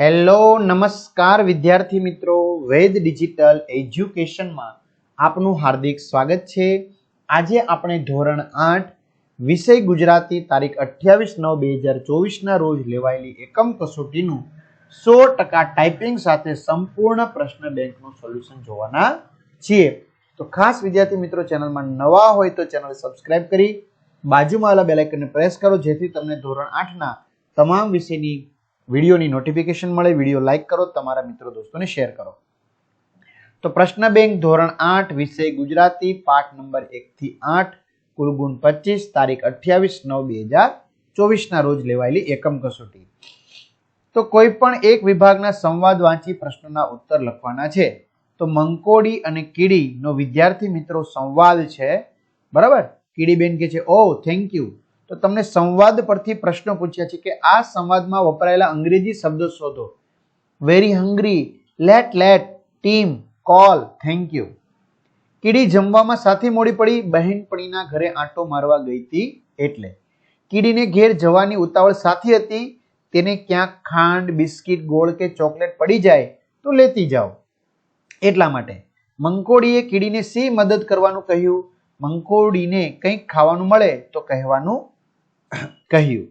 Hello, નમસ્કાર વિદ્યાર્થી મિત્રો. વેદ ડિજિટલ એજ્યુકેશનમાં આપનું હાર્દિક સ્વાગત છે. આજે આપણે ધોરણ આઠ, વિષય ગુજરાતી તારીખ અઠ્યાવીસ નવ બે હજાર ચોવીસના રોજ લેવાયેલી એકમ કસોટીનું સો ટકા ટાઈપિંગ સાથે સંપૂર્ણ પ્રશ્ન બેંકનું સોલ્યુશન જોવાના છીએ. તો ખાસ વિદ્યાર્થી મિત્રો, ચેનલમાં નવા હોય તો ચેનલ સબસ્ક્રાઇબ કરી બાજુમાં આવેલા બેલાઇકનને પ્રેસ કરો, જેથી તમને ધોરણ આઠના તમામ વિષયની વિડીયોની નોટિફિકેશન મળે, વીડિયો લાઇક કરો, તમારા મિત્રો દોસ્તોને શેર કરો. તો પ્રશ્ન બેંક ધોરણ આઠ, વિષય ગુજરાતી, પાઠ નંબર એક થી આઠ કુલ ગુણ પચીસ, તારીખ અઠ્યાવીસ નવ બે હજાર ચોવીસના રોજ લેવાયેલી એકમ કસોટી. તો કોઈ પણ એક વિભાગના સંવાદ વાંચી પ્રશ્નના ઉત્તર લખવાના છે. તો મંકોડી અને કીડીનો વિદ્યાર્થી મિત્રો સંવાદ છે. બરાબર? કીડીબેન કે છે ઓ થેન્ક યુ તો તમને સંવાદ પરથી પ્રશ્નો પૂછ્યા છે કે આ સંવાદમાં વપરાયેલા અંગ્રેજી શબ્દો શોધો. Very hungry late late team call thank you કીડી જમવામાં સાથે મોડી પડી, બહેનપણીના ઘરે આંટો મારવા ગઈ હતી એટલે. કીડીને ઘેર જવાની ઉતાવળ સાથી હતી. તેને ક્યાંક ખાંડ, બિસ્કિટ, ગોળ કે ચોકલેટ પડી જાય તો લેતી જાઓ. એટલા માટે મંકોડીએ કીડીને શી મદદ કરવાનું કહ્યું? મંકોડીને કંઈક ખાવાનું મળે તો કહેવાનું કહ્યું.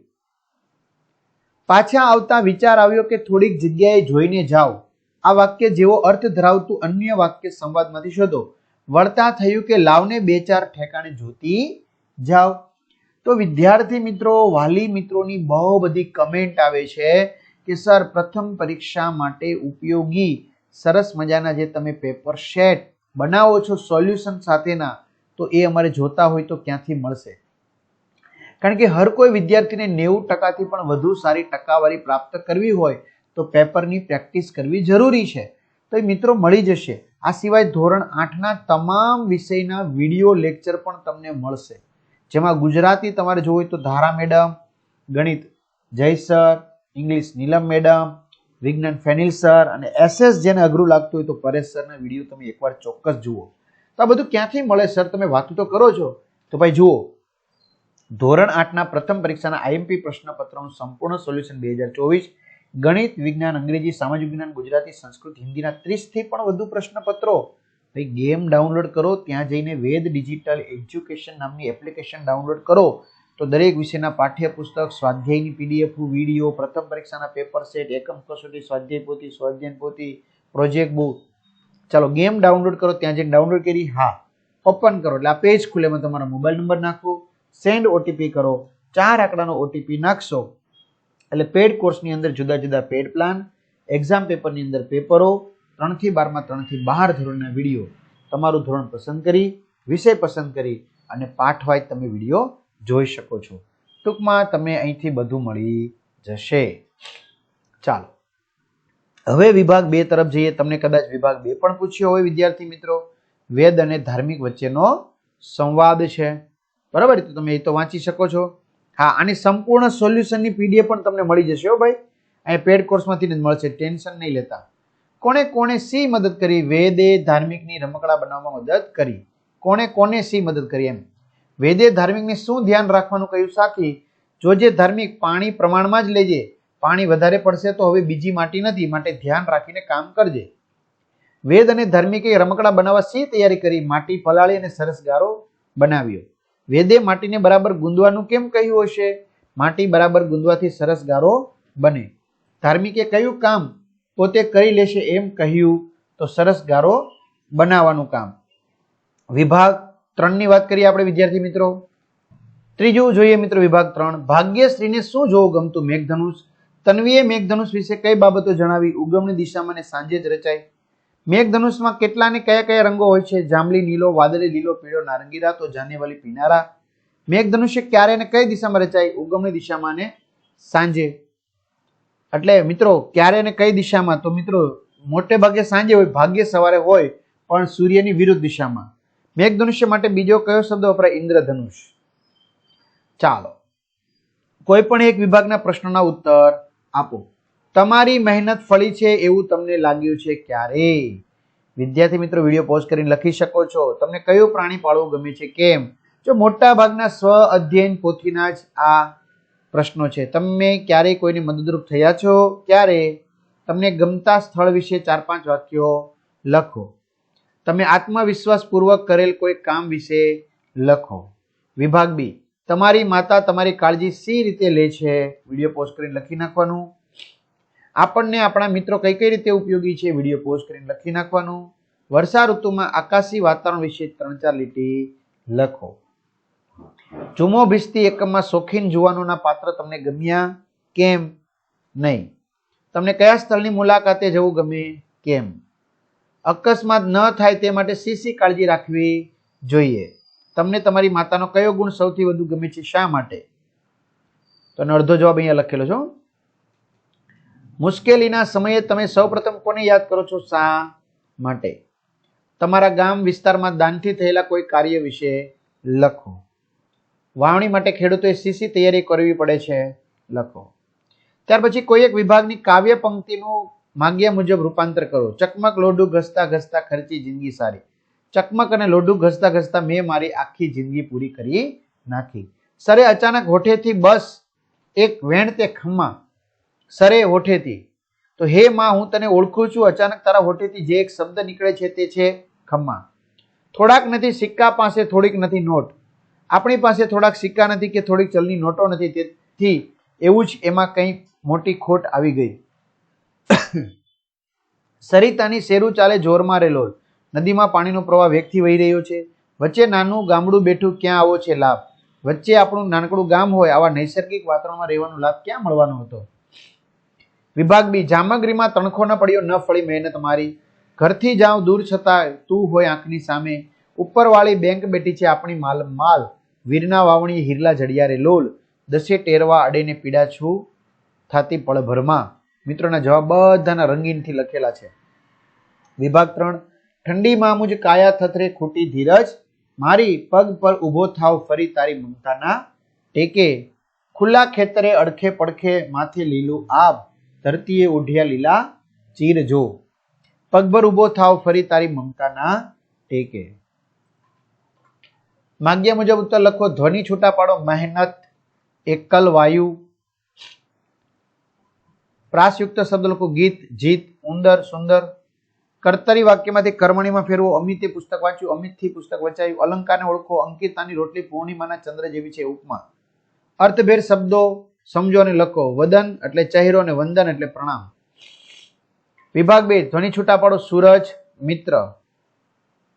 પાછા આવતા વિચાર આવ્યો કે થોડીક જગ્યાએ જોઈને જાઓ. આ વાક્ય જેવો અર્થ ધરાવતું અન્ય વાક્ય સંવાદમાંથી શોધો. વળતા થયું કે લાવને બે ચાર ઠેકાણે જોતી જાઓ. તો વિદ્યાર્થી મિત્રો, વાલી મિત્રોની બહુ બધી કમેન્ટ આવે છે કે, સર, પ્રથમ પરીક્ષા માટે ઉપયોગી, સરસ મજાના જે તમે પેપર સેટ બનાવો છો સોલ્યુશન સાથેના, તો એ અમારે જોતા હોય તો ક્યાંથી મળશે? કારણ કે હર કોઈ વિદ્યાર્થીને નેવું ટકાથી પણ વધુ સારી ટકાવારી પ્રાપ્ત કરવી હોય તો પેપરની પ્રેક્ટિસ કરવી જરૂરી છે. તો એ મિત્રો મળી જશે. આ સિવાય ધોરણ આઠના તમામ વિષયના વીડિયો લેક્ચર પણ તમને મળશે. જેમાં ગુજરાતી તમારે જોવું હોય તો ધારા મેડમ, ગણિત જય સર, ઇંગ્લિશ નીલમ મેડમ, વિજ્ઞાન ફેનિલ સર અને એસએસ જેને અઘરું લાગતું હોય તો પરેશ સરના વીડિયો તમે એકવાર ચોક્કસ જુઓ. તો આ બધું ક્યાંથી મળે સર? તમે વાતો તો કરો છો. તો ભાઈ જુઓ ધોરણ આઠના પ્રથમ પરીક્ષાના આઈએમપી પ્રશ્નપત્રનું સંપૂર્ણ સોલ્યુશન બે હજાર ચોવીસ, ગણિત, વિજ્ઞાન, અંગ્રેજી, સામાજિક વિજ્ઞાન, ગુજરાતી, સંસ્કૃત, હિન્દીના ત્રીસથી પણ વધુ પ્રશ્નપત્રો. ભાઈ, ગેમ ડાઉનલોડ કરો, ત્યાં જઈને વેદ ડિજિટલ એજ્યુકેશન નામની એપ્લિકેશન ડાઉનલોડ કરો. તો દરેક વિષયના પાઠ્યપુસ્તક, સ્વાધ્યાયની પીડીએફ વીડિયો, પ્રથમ પરીક્ષાના પેપર સેટ, એકમ કસોટી, સ્વાધ્યાય પોથી સ્વાધ્યાય પોથી, પ્રોજેક્ટ બુક. ચાલો, ગેમ ડાઉનલોડ કરો, ત્યાં જઈને ડાઉનલોડ કરી. હા, ઓપન કરો. એટલે આ પેજ ખુલે તમારો મોબાઈલ નંબર નાખો. સેન્ડ ઓટીપી કરો, ચાર આંકડાનો ઓટીપી નાખશો. એટલે પેડ કોર્સની અંદર જુદા જુદા પેડ પ્લાન એક્ઝામ પેપરની અંદર પેપરો ત્રણથી બારમાં ત્રણથી બાર ધોરણના વીડિયો તમારું ધોરણ પસંદ કરી, વિષય પસંદ કરી અને પાઠ વાઇઝ તમે વીડિયો જોઈ શકો છો. ટૂંકમાં તમે અહીંથી બધું મળી જશે. ચાલો. હવે વિભાગ બે તરફ જઈએ. તમને કદાચ વિભાગ બે પણ પૂછ્યો હોય, વિદ્યાર્થી મિત્રો. વેદ અને ધાર્મિક વચ્ચેનો સંવાદ છે. બરાબર? તો તમે એ તો વાંચી શકો છો. હા, આની સંપૂર્ણ સોલ્યુશનની પીડીએફ પણ તમને મળી જશે હો ભાઈ. અહીંયા પેડ કોર્સમાંથી જ મળશે, ટેન્શન નહીં લેતા. કોણે કોણે સી મદદ કરી? વેદે ધાર્મિકની રમકડા બનાવવામાં મદદ કરી. કોણે કોને સી મદદ કરી એમ? વેદે ધાર્મિકને શું ધ્યાન રાખવાનું કહ્યું સાથી જોજે ધાર્મિક પાણી પ્રમાણમાં જ લેજે, પાણી વધારે પડશે તો હવે બીજી માટી નથી, માટે ધ્યાન રાખીને કામ કરજે. વેદ અને ધાર્મિકે રમકડા બનાવવા શી તૈયારી કરી? માટી ફલાળી અને સરસ ગારો બનાવ્યો. વેદે માટીને બરાબર ગુંદવાનું કેમ કહ્યું હશે? માટી બરાબર ગુંદવાથી સરસ ગારો બને. ધાર્મિકે કયું કામ પોતે કરી લેશે એમ કહ્યું તો સરસ ગારો બનાવવાનું કામ. વિભાગ ત્રણની વાત કરીએ આપણે, વિદ્યાર્થી મિત્રો. ત્રીજું જોઈએ મિત્રો, વિભાગ ત્રણ. ભાગ્યશ્રીને શું જોવું ગમતું? મેઘધનુષ. તન્વીએ મેઘધનુષ વિશે કઈ બાબતો જણાવી? ઉગમની દિશામાં સાંજે જ રચાય? મેઘધનુષમાં કેટલા ને કયા કયા રંગો હોય છે? જાંબલી, નીલો, વાદળી, લીલો, પીળો નારંગી રાતો જાનેવાલી પીનારા. મેઘધનુષ્ય ક્યારે ને કઈ દિશામાં રચાય ઉગમની દિશામાં ને સાંજે? એટલે મિત્રો, ક્યારે ને કઈ દિશામાં? તો મિત્રો, મોટે ભાગે સાંજે હોય, ભાગ્ય સવારે હોય, પણ સૂર્યની વિરુદ્ધ દિશામાં. મેઘધનુષ્ય માટે બીજો કયો શબ્દ વપરાય? ઇન્દ્રધનુષ. ચાલો. કોઈ પણ એક વિભાગના પ્રશ્નોના ઉત્તર આપો. તમારી મહેનત ફળી છે એવું તમને લાગ્યું છે ક્યારે? વિદ્યાર્થી મિત્રો, વીડિયો પોઝ કરીને લખી શકો છો. તમને કયું પ્રાણી પાળવું ગમે છે? કેમ? જો મોટા ભાગના સ્વ અધ્યયન પોથીના જ આ પ્રશ્નો છે. તમે ક્યારેય કોઈને મદદરૂપ થયા છો? ક્યારે? તમને ગમતા સ્થળ વિશે ચાર પાંચ વાક્યો લખો. તમે આત્મવિશ્વાસપૂર્વક કરેલ કોઈ કામ વિશે લખો. વિભાગ બી. તમારી માતા તમારી કાળજી સી રીતે લે છે? વીડિયો પોસ્ટ કરીને લખી નાખવાનું. આપણને આપણા મિત્રો કઈ કઈ રીતે ઉપયોગી છે વીડિયો પોસ્ટ કરીને લખી નાખવાનું. વર્ષા ઋતુમાં આકાશી વાતાવરણ વિશે ત્રણ ચાર લીટી લખો. ચુમો ભીસતી એકમમાં શોખીન જુવાનોના પાત્ર તમને ગમ્યા કેમ? નહીં. તમને કયા સ્થળની મુલાકાતે જવું ગમે? કેમ? અકસ્માત ન થાય તે માટે શી કાળજી રાખવી જોઈએ? તમને તમારી માતાનો કયો ગુણ સૌથી વધુ ગમે છે? શા માટે? તો અડધો જવાબ અહીંયા લખેલો છો મુશ્કેલીના સમયે તમે સૌપ્રથમ કોને યાદ કરો છો શા માટે? તમારા ગામ વિસ્તારમાં દાનથી થયેલા કોઈ કાર્ય વિશે લખો. વાવણી માટે ખેડૂતોએ સીસી તૈયારી કરવી પડે છે? લખો. ત્યાર પછી કોઈ એક વિભાગની કાવ્ય પંક્તિનું માગ્યા મુજબ રૂપાંતર કરો. ચકમક લોઢું ઘસતા ઘસતા, ખર્ચી, જિંદગી સારી. ચકમક અને લોઢું ઘસતા ઘસતા મેં મારી આખી જિંદગી પૂરી કરી નાખી. સરે અચાનક હોઠેથી બસ એક વેણ તે ખમ્મા સરે હોઠેથી. તો હે માં, હું તને ઓળખું છું. અચાનક તારા હોઠેથી જે એક શબ્દ નીકળે છે તે છે ખમ્મા. થોડાક નથી, સિક્કા પાસે થોડીક નથી, નોટ. આપણી પાસે થોડાક સિક્કા નથી કે થોડીક ચલની નોટો નથી. તેથી એવું જ એમાં કંઈ મોટી ખોટ આવી ગઈ. સરિતાની શેરું ચાલે જોરમાં રેલોલ નદીમાં પાણીનો પ્રવાહ વેગથી વહી રહ્યો છે. વચ્ચે નાનું ગામડું બેઠું ક્યાં આવો છે લાભ. વચ્ચે આપણું નાનકડું ગામ હોય, આવા નૈસર્ગિક વાતાવરણમાં રહેવાનો લાભ ક્યાં મળવાનો હતો? વિભાગ બી, જામગરીમાં તણખો ન પડ્યો, ન ફળી મહેનત મારી. ઘરથી જાઉં, દૂર છતાં તું હોય આંખની સામે. ઉપરવાળી બેંક બેઠી છે આપણી માલ માલ. વીરના વાવણી, હિરલા જડિયારે, લોલ. દસે ટેરવા અડેને પીડા છું થાતી પળભરમાં. મિત્રોના જવાબ બધાના રંગીનથી લખેલા છે. વિભાગ ત્રણ. ઠંડીમાં મુજ કાયા થથરે ખૂટી ધીરજ. મારી પગ પર ઊભો થાવ ફરી તારી મમતાના ટેકે. ખુલ્લા ખેતરે અડખે પડખે માથે લીલું આબ ધરતીએ ઓઢિયા લીલા ચીર જો. પગભર ઊભો થાવ ફરી તારી મમતાના ટેકે. માગ્યા મુજબ ઉત્તર લખો, ધ્વનિ છૂટા પાડો, મહેનત, એકલ વાયુ. પ્રાસયુક્ત શબ્દ લખો, ગીત, જીત, ઉંદર, સુંદર. કર્તરી વાક્યમાંથી કર્મણીમાં ફેરવો અમિતે પુસ્તક વાંચ્યું, અમિતથી પુસ્તક વંચાયું. અલંકારને ઓળખો અંકિતાની રોટલી પૂર્ણિમાના ચંદ્ર જેવી છે ઉપમા. અર્થભેર શબ્દો સમજો અને લખો. વદન એટલે ચહેરો અને વંદન એટલે પ્રણામ. વિભાગ બે, ધ્વનિ છૂટા પાડો સૂરજ, મિત્ર.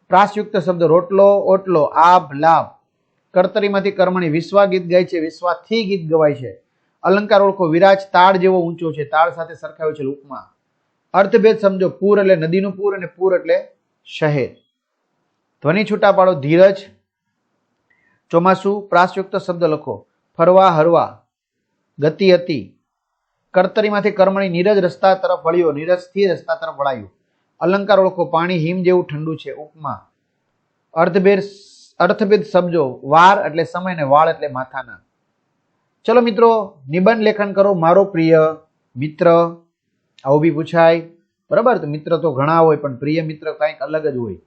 પ્રાસયુક્ત શબ્દ, રોટલો, ઓટલો, આભ, લાભ. કર્તરીમાંથી કર્મણી વિશ્વા ગીત ગાય છે, વિશ્વાથી ગીત ગવાય છે. અલંકાર ઓળખો, વિરાજ, તાળ જેવો ઊંચો છે, તાળ સાથે સરખાવ્યો છે ઉપમા. અર્થભેદ સમજો, પૂર એટલે નદીનું પૂર અને પૂર એટલે શહેર. ધ્વનિ છૂટા પાડો ધીરજ. ચોમાસું પ્રાસયુક્ત શબ્દ લખો, ફરવા, હરવા. ગતિ હતી. કર્તરીમાંથી કર્મણી નીરજ રસ્તા તરફ વળ્યો. નીરજથી રસ્તા તરફ વળાયું. અલંકાર ઓળખો. પાણી હિમ જેવું ઠંડુ છે. ઉપમા. અર્થભેદ અર્થભેદ સમજો વાર એટલે સમય ને વાળ એટલે માથાના. ચલો મિત્રો, નિબંધ લેખન કરો. મારો પ્રિય મિત્ર, આવું બી પૂછાય. બરાબર? તો મિત્ર તો ઘણા હોય, પણ પ્રિય મિત્ર કંઈક અલગ જ હોય.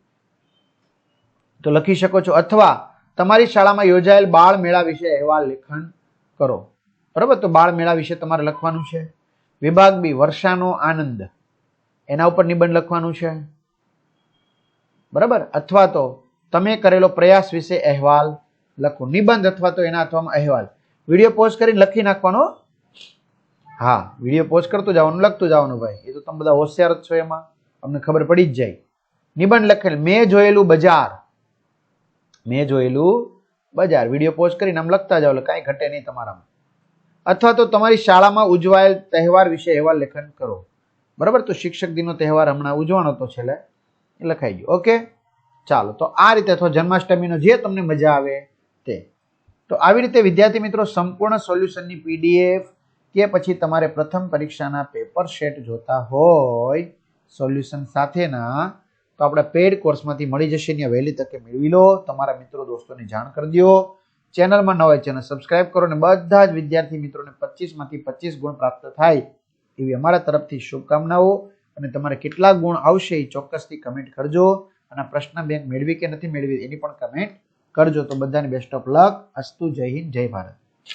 તો લખી શકો છો. અથવા તમારી શાળામાં યોજાયેલ બાળ મેળા વિશે અહેવાલ લેખન કરો. બરાબર? તો બાળ મેળા વિશે તમારે લખવાનું છે. વિભાગ બી, વર્ષાનો આનંદ. એના ઉપર નિબંધ લખવાનું છે. બરાબર? અથવા તો તમે કરેલો પ્રયાસ વિશે અહેવાલ લખો. નિબંધ અથવા તો એના અથવામાં અહેવાલ. વીડિયો પોઝ કરીને લખી નાખવાનો. હા, વીડિયો પોઝ કરતું જવાનું, લખતું જવાનું ભાઈ. એ તો તમે બધા હોશિયાર જ છો એમાં. અમને ખબર પડી જ જાય. નિબંધ લખેલ, મેં જોયેલું બજાર. મેં જોયેલું બજાર. વીડિયો પોઝ કરીને આમ લખતા જાઓ એટલે કાંઈ ઘટે નહીં તમારામાં. અથવા તો તમારી શાળામાં ઉજવાયેલ તહેવાર વિશે અહેવાલ લેખન કરો. બરાબર? તો શિક્ષક દિનનો તહેવાર હમણાં ઉજવાનો તો છેલ્લે. લખાઈ ગયો. ઓકે? ચાલો. તો આ રીતે અથવા જન્માષ્ટમીનો જે તમને મજા આવે તે. તો આવી રીતે વિદ્યાર્થી મિત્રો સંપૂર્ણ સોલ્યુશનની પીડીએફ કે પછી તમારે પ્રથમ પરીક્ષાના પેપર સેટ જોતા હોય સોલ્યુશન સાથેના, તો આપણા પેડ કોર્સમાંથી મળી જશે. ત્યાં વહેલી તકે મેળવી લો. તમારા મિત્રો દોસ્તોને જાણ કરી દો. ચેનલમાં ન હોય ચેનલ સબસ્ક્રાઇબ કરો અને બધા જ વિદ્યાર્થી મિત્રોને પચીસમાંથી પચીસ ગુણ પ્રાપ્ત થાય એવી અમારા તરફથી શુભકામનાઓ અને તમારે કેટલા ગુણ આવશે એ ચોક્કસથી કમેન્ટ કરજો અને પ્રશ્ન બેંક મેળવી કે નથી મેળવી એની પણ કમેન્ટ કરજો. તો બધાને બેસ્ટ ઓફ લક અસ્તુ, જય હિન્દ, જય ભારત.